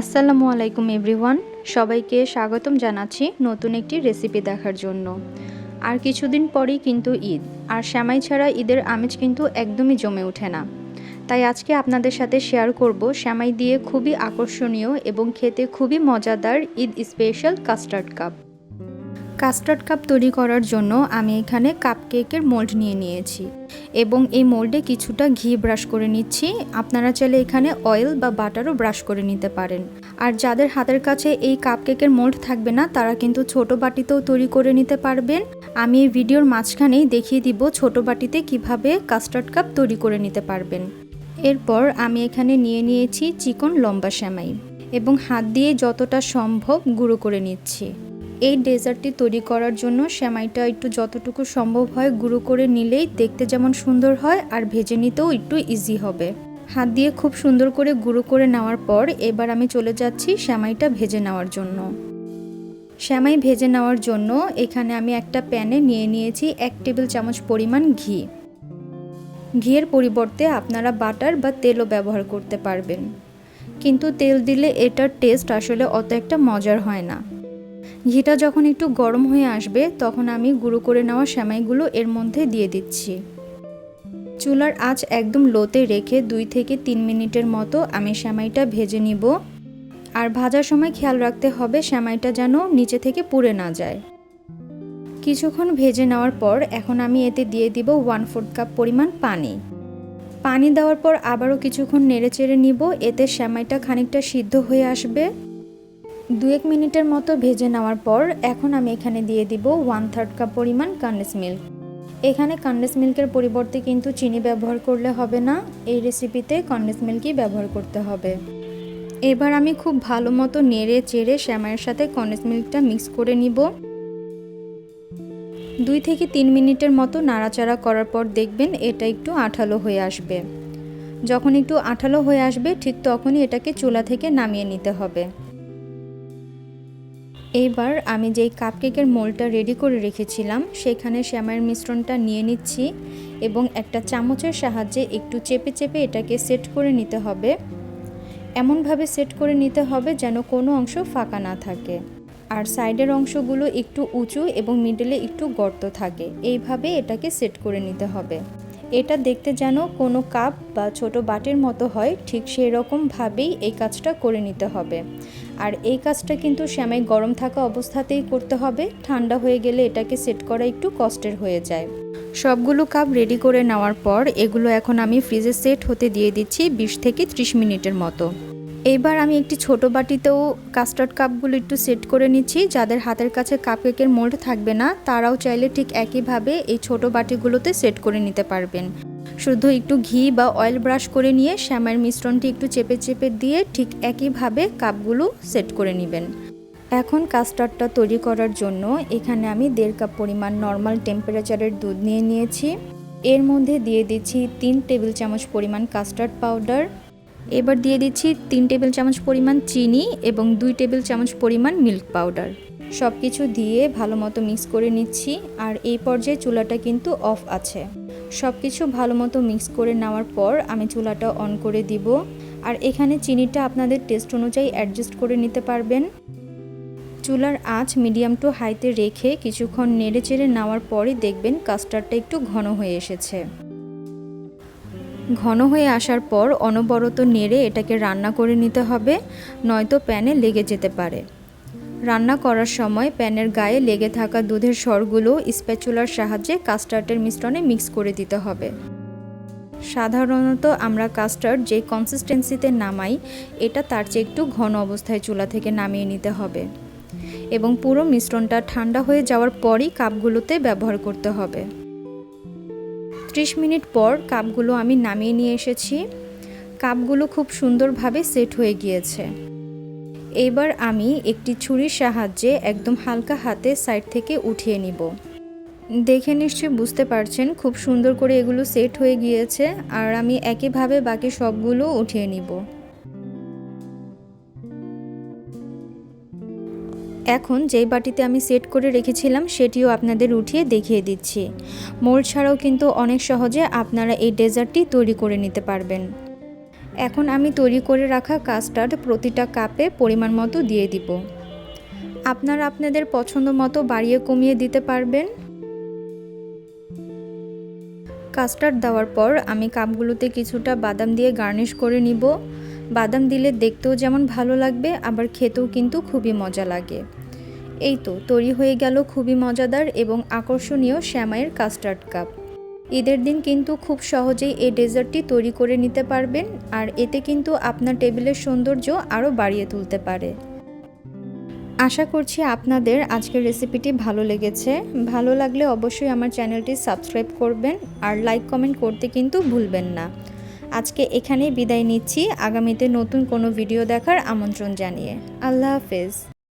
আসসালামু আলাইকুম এভরিওয়ান, সবাইকে স্বাগতম জানাচ্ছি নতুন একটি রেসিপি দেখার জন্য। আর কিছুদিন পরেই কিন্তু ঈদ, আর শ্যামাই ছাড়া ঈদের আমেজ কিন্তু একদমই জমে ওঠে না। তাই আজকে আপনাদের সাথে শেয়ার করব শ্যামাই দিয়ে খুবই আকর্ষণীয় এবং খেতে খুবই মজাদার Eid special custard cup. Custard cup তৈরি করার জন্য আমি এখানে কাপ কেকের মোল্ড নিয়ে নিয়েছি এবং এই মোল্ডে কিছুটা ঘি ব্রাশ করে নিচ্ছি। আপনারা চাইলে এখানে অয়েল বা বাটারও ব্রাশ করে নিতে পারেন। আর যাদের হাতের কাছে এই কাপ কেকের মোল্ড থাকবে না, তারা কিন্তু ছোট বাটিতেও তৈরি করে নিতে পারবেন। আমি এই ভিডিওর মাঝখানেই দেখিয়ে দিব ছোট বাটিতে কীভাবে কাস্টার্ড কাপ তৈরি করে নিতে পারবেন। এরপর আমি এখানে নিয়ে নিয়েছি চিকন লম্বা শ্যামাই এবং হাত দিয়ে যতটা সম্ভব গুঁড়ো করে নিচ্ছি। এই ডেজার্টটি তৈরি করার জন্য সেমাইটা একটু যতটুকু সম্ভব হয় গুঁড়ো করে নিলেই দেখতে যেমন সুন্দর হয় আর ভেজে নিতেও একটু ইজি হবে। হাত দিয়ে খুব সুন্দর করে গুঁড়ো করে নেওয়ার পর এবার আমি চলে যাচ্ছি সেমাইটা ভেজে নেওয়ার জন্য। শ্যামাই ভেজে নেওয়ার জন্য এখানে আমি একটা প্যানে নিয়ে নিয়েছি এক টেবিল চামচ পরিমাণ ঘি। ঘিয়ের পরিবর্তে আপনারা বাটার বা তেলও ব্যবহার করতে পারবেন। কিন্তু তেল দিলে এটার টেস্ট আসলে অত একটা মজার হয় না। ঘিটা যখন একটু গরম হয়ে আসবে, তখন আমি গুঁড়ো করে নেওয়া সেমাইগুলো এর মধ্যে দিয়ে দিচ্ছি। চুলার আঁচ একদম লোতে রেখে দুই থেকে তিন মিনিটের মতো আমি সেমাইটা ভেজে নিব। আর ভাজার সময় খেয়াল রাখতে হবে সেমাইটা যেন নিচে থেকে পুড়ে না যায়। কিছুক্ষণ ভেজে নেওয়ার পর এখন আমি এতে দিয়ে দিব ওয়ান ফোর্থ কাপ পরিমাণ পানি। পানি দেওয়ার পর আবারও কিছুক্ষণ নেড়ে চেড়ে নিব, এতে সেমাইটা খানিকটা সিদ্ধ হয়ে আসবে। দু এক মিনিটের মতো ভেজে নেওয়ার পর এখন আমি এখানে দিয়ে দিব ওয়ান থার্ড কাপ পরিমাণ কান্ডেন্স মিল্ক এখানে কান্ডেন্স মিল্কের পরিবর্তে কিন্তু চিনি ব্যবহার করলে হবে না, এই রেসিপিতে কন্ডেন্স মিল্কই ব্যবহার করতে হবে। এবার আমি খুব ভালো মতো নেড়ে চেড়ে শ্যামায়ের সাথে কন্ডেন্স মিল্কটা মিক্স করে নিব। দুই থেকে তিন মিনিটের মতো নাড়াচাড়া করার পর দেখবেন এটা একটু আঠালো হয়ে আসবে। যখন একটু আঠালো হয়ে আসবে, ঠিক তখনই এটাকে চুলা থেকে নামিয়ে নিতে হবে। এইবার আমি যেই কাপকেকের মোলটা রেডি করে রেখেছিলাম, সেখানে শ্যামাইয়ের মিশ্রণটা নিয়ে নিচ্ছি এবং একটা চামচের সাহায্যে একটু চেপে চেপে এটাকে সেট করে নিতে হবে। এমনভাবে সেট করে নিতে হবে যেন কোনো অংশ ফাঁকা না থাকে। আর সাইডের অংশগুলো একটু উঁচু এবং মিডলে একটু গর্ত থাকে। এইভাবে এটাকে সেট করে নিতে হবে। এটা দেখতে যেন কোনো কাপ বা ছোট বাটির মতো হয়, ঠিক সেই রকমভাবেই এই কাজটা করে নিতে হবে। আর এই কাজটা কিন্তু শ্যামাই গরম থাকা অবস্থাতেই করতে হবে, ঠান্ডা হয়ে গেলে এটাকে সেট করা একটু কষ্টের হয়ে যায়। সবগুলো কাপ রেডি করে নেওয়ার পর, এগুলো এখন আমি ফ্রিজে সেট হতে দিয়ে দিচ্ছি বিশ থেকে ত্রিশ মিনিটের মতো। এইবার আমি একটি ছোট বাটিতেও কাস্টার্ড কাপগুলো একটু সেট করে নিচ্ছি। যাদের হাতের কাছে কাপ কেকের মোল্ড থাকবে না, তারাও চাইলে ঠিক একইভাবে এই ছোট বাটিগুলোতে সেট করে নিতে পারবেন। শুধু একটু ঘি বা অয়েল ব্রাশ করে নিয়ে শ্যামের মিশ্রণটি একটু চেপে চেপে দিয়ে ঠিক একইভাবে কাপগুলো সেট করে নেবেন। এখন কাস্টার্ডটা তৈরি করার জন্য এখানে আমি দেড় কাপ পরিমাণ নর্মাল টেম্পারেচারের দুধ নিয়ে নিয়েছি। এর মধ্যে দিয়ে দিচ্ছি তিন টেবিল চামচ পরিমাণ কাস্টার্ড পাউডার এবার দিয়ে দিচ্ছি তিন টেবিল চামচ পরিমাণ চিনি এবং দুই টেবিল চামচ পরিমাণ মিল্ক পাউডার। সব কিছু দিয়ে ভালো মতো মিক্স করে নিচ্ছি আর এই পর্যায়ে চুলাটা কিন্তু অফ আছে। সব কিছু ভালো মতো মিক্স করে নেওয়ার পর আমি চুলাটা অন করে দিব। আর এখানে চিনিটা আপনাদের টেস্ট অনুযায়ী অ্যাডজাস্ট করে নিতে পারবেন। চুলার আঁচ মিডিয়াম টু হাইতে রেখে কিছুক্ষণ নেড়ে চেড়ে নেওয়ার পরই দেখবেন কাস্টার্ডটা একটু ঘন হয়ে এসেছে। ঘন হয়ে আসার পর অনবরত নেড়ে এটাকে রান্না করে নিতে হবে, নয়তো প্যানে লেগে যেতে পারে। রান্না করার সময় প্যানের গায়ে লেগে থাকা দুধের স্বরগুলো স্প্যাচুলার সাহায্যে কাস্টার্ডের মিশ্রণে মিক্স করে দিতে হবে। সাধারণত আমরা কাস্টার্ড যে কনসিস্টেন্সিতে নামাই, এটা তার চেয়ে একটু ঘন অবস্থায় চুলা থেকে নামিয়ে নিতে হবে এবং পুরো মিশ্রণটা ঠান্ডা হয়ে যাওয়ার পরই কাপগুলোতে ব্যবহার করতে হবে। ত্রিশ মিনিট পর কাপগুলো আমি নামিয়ে নিয়ে এসেছি। কাপগুলো খুব সুন্দরভাবে সেট হয়ে গিয়েছে। এবার আমি একটি ছুরির সাহায্যে একদম হালকা হাতে সাইড থেকে উঠিয়ে নিব। দেখে নিশ্চয়ই বুঝতে পারছেন খুব সুন্দর করে এগুলো সেট হয়ে গিয়েছে, আর আমি একইভাবে বাকি সবগুলো উঠিয়ে নিব। এখন যেই বাটিতে আমি সেট করে রেখেছিলাম সেটিও আপনাদের উঠিয়ে দেখিয়ে দিচ্ছি। মোল্ড ছাড়াও কিন্তু অনেক সহজে আপনারা এই ডেজার্টটি তৈরি করে নিতে পারবেন। এখন আমি তৈরি করে রাখা কাস্টার্ড প্রতিটা কাপে পরিমাণ মতো দিয়ে দিব। আপনারা আপনাদের পছন্দ মতো বাড়িয়ে কমিয়ে দিতে পারবেন। কাস্টার্ড দেওয়ার পর আমি কাপগুলোতে কিছুটা বাদাম দিয়ে গার্নিশ করে নিব। বাদাম দিলে দেখতেও যেমন ভালো লাগবে, আবার খেতেও কিন্তু খুবই মজা লাগে। এই তো, তৈরি হয়ে গেল খুবই মজাদার এবং আকর্ষণীয় শ্যামাইয়ের কাস্টার্ড কাপ। ঈদের দিন কিন্তু খুব সহজেই এই ডেজার্টটি তৈরি করে নিতে পারবেন, আর এতে কিন্তু আপনার টেবিলের সৌন্দর্য আরও বাড়িয়ে তুলতে পারে। আশা করছি আপনাদের আজকের রেসিপিটি ভালো লেগেছে। ভালো লাগলে অবশ্যই আমার চ্যানেলটি সাবস্ক্রাইব করবেন, আর লাইক কমেন্ট করতে কিন্তু ভুলবেন না। আজকে এখানেই বিদায় নিচ্ছি। আগামীতে নতুন কোনো ভিডিও দেখার আমন্ত্রণ জানিয়ে। আল্লাহ হাফেজ।